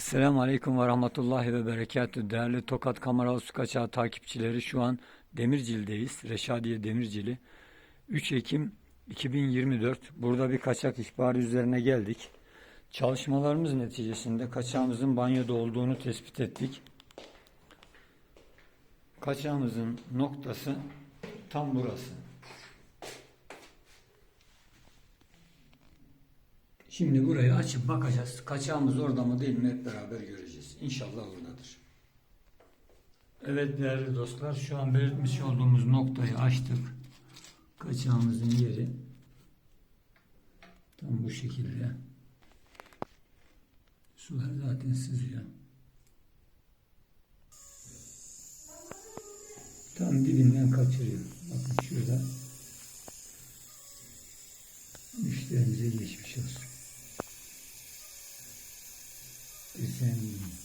Esselamu Aleyküm ve Rahmetullahi ve Berekatü. Değerli Tokat Kamera Su Kaçağı takipçileri şu an Demircil'deyiz. Reşadiye Demircili. 3 Ekim 2024. Burada bir kaçak ihbarı üzerine geldik. Çalışmalarımız neticesinde kaçağımızın banyoda olduğunu tespit ettik. Kaçağımızın noktası tam burası. Şimdi burayı açıp bakacağız. Kaçağımız orada mı değil mi hep beraber göreceğiz. İnşallah oradadır. Evet değerli dostlar şu an belirtmiş olduğumuz noktayı açtık. Kaçağımızın yeri tam bu şekilde. Sular zaten sızıyor. Tam dibinden kaçırıyor. Bakın şurada. Müşterimize geçmiş olsun. is in